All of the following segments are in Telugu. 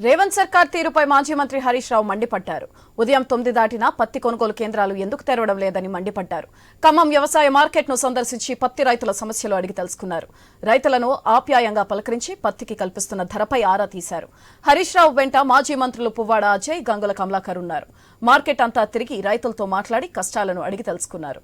రేవంత్ సర్కార్ తీరుపై మాజీ మంత్రి హరీష్ రావు మండిపడ్డారు. ఉదయం తొమ్మిది దాటినా పత్తి కొనుగోలు కేంద్రాలు ఎందుకు తెరవడం లేదని మండిపడ్డారు. ఖమ్మం వ్యవసాయ మార్కెట్ను సందర్శించి పత్తి రైతుల సమస్యలు అడిగి తెలుసుకున్నారు. రైతులను ఆప్యాయంగా పలకరించి పత్తికి కల్పిస్తున్న ధరపై ఆరా తీశారు. హరీష్ రావు వెంట మాజీ మంత్రులు పువ్వాడ అజయ్ గంగుల కమలాకర్ ఉన్నారు. మార్కెట్ అంతా తిరిగి రైతులతో మాట్లాడి కష్టాలను అడిగి తెలుసుకున్నారు.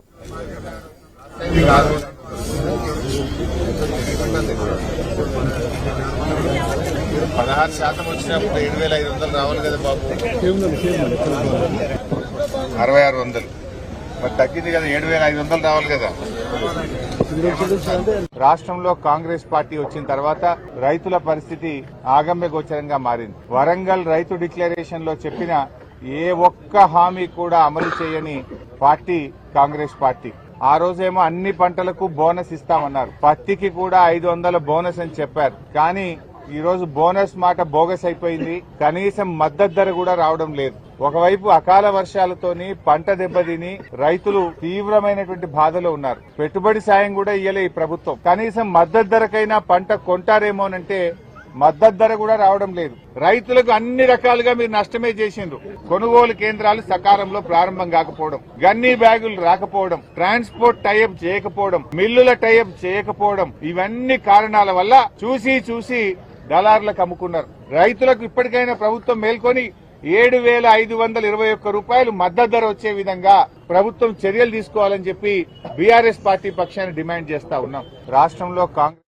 పదహారు శాతం వచ్చినప్పుడు ఏడు వేల ఐదు వందలు రావాలి కదా బాబు. అరవై ఆరు వందలు. మరి తగ్గింది కదా ఏడు వేల ఐదు వందలు రావాలి కదా. రాష్ట్రంలో కాంగ్రెస్ పార్టీ వచ్చిన తర్వాత రైతుల పరిస్థితి ఆగమ్య గోచరంగా మారింది. వరంగల్ రైతు డిక్లరేషన్లో చెప్పిన ఏ ఒక్క హామీ కూడా అమలు చేయని పార్టీ కాంగ్రెస్ పార్టీ. ఆ రోజేమో అన్ని పంటలకు బోనస్ ఇస్తామన్నారు. పత్తికి కూడా ఐదు వందల బోనస్ అని చెప్పారు. కానీ ఈరోజు బోనస్ మాట బోగస్ అయిపోయింది. కనీసం మద్దతు ధర కూడా రావడం లేదు. ఒకవైపు అకాల వర్షాలతోని పంట దెబ్బతిని రైతులు తీవ్రమైనటువంటి బాధలో ఉన్నారు. పెట్టుబడి సాయం కూడా ఇయ్యలే ఈ ప్రభుత్వం. కనీసం మద్దతు ధరకైనా పంట కొంటారేమోనంటే మద్దతు ధర కూడా రావడం లేదు. రైతులకు అన్ని రకాలుగా మీరు నష్టమే చేసిండ్రు. కొనుగోలు కేంద్రాలు సకాలంలో ప్రారంభం కాకపోవడం గన్నీ బ్యాగులు రాకపోవడం ట్రాన్స్పోర్ట్ టైఅప్ చేయకపోవడం మిల్లుల టైఅప్ చేయకపోవడం ఇవన్నీ కారణాల వల్ల చూసి చూసి దళారులకు అమ్ముకున్నారు. రైతులకు ఇప్పటికైనా ప్రభుత్వం మేల్కొని ఏడు వేల ఐదు వందల ఇరవై ఒక్క రూపాయలు మద్దతు ధర వచ్చే విధంగా ప్రభుత్వం చర్యలు తీసుకోవాలని చెప్పి బీఆర్ఎస్ పార్టీ పక్షాన్ని డిమాండ్ చేస్తా ఉన్నాం. రాష్ట్రంలో కాంగ్రెస్